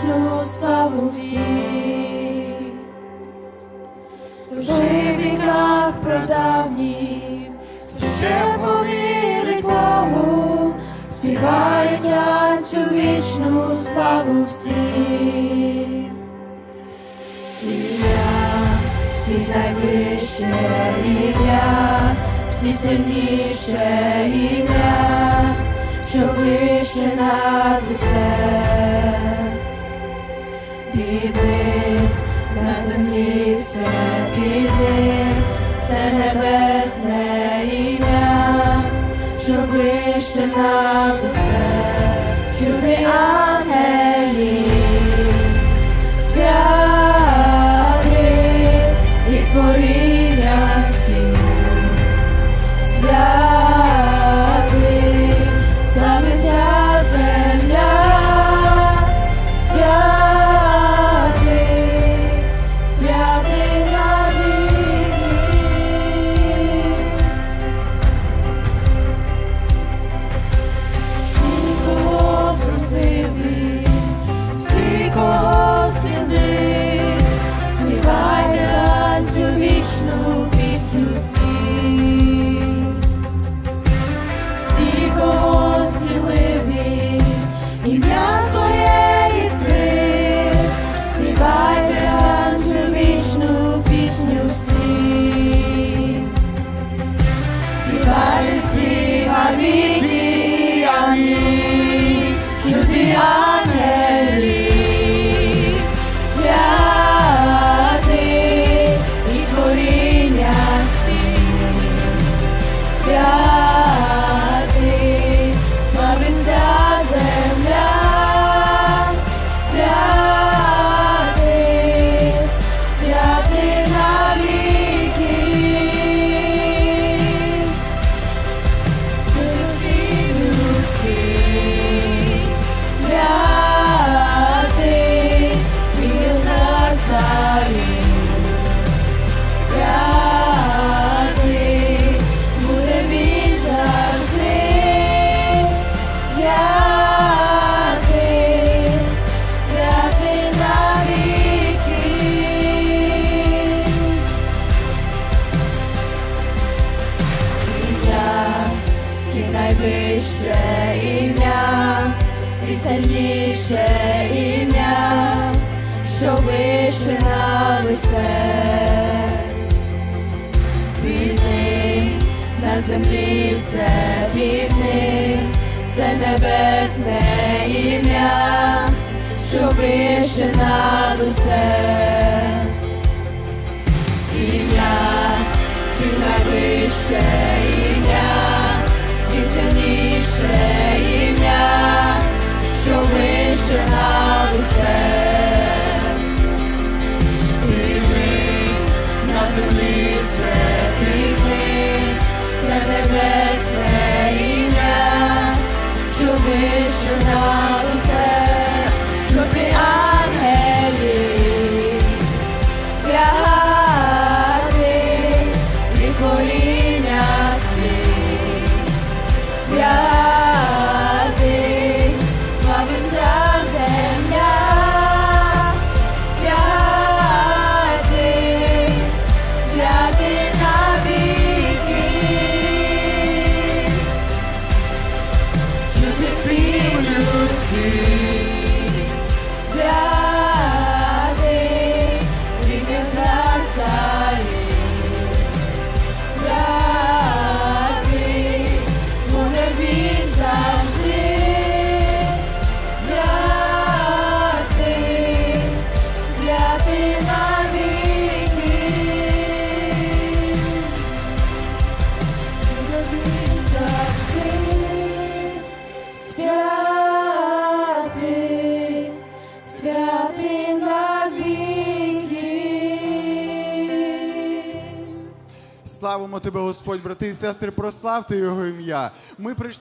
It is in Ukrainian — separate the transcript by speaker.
Speaker 1: вічну славу всіх. Хто жив в віках прадавніх, хто ще повірить Богу, співають цю вічну славу всім. Ім'я, всіх найвище ім'я, всі сильніше ім'я, що вище над усе. Під на землі все під ним, все небесне ім'я, що вище над усе, чуди ангелів сильніше ім'я, що вище на усе. Війни на землі все війни, все небесне ім'я, що вище на усе. Що
Speaker 2: Славимо тебе, Господь, брати і сестри, прославте його ім'я. Ми прийшли.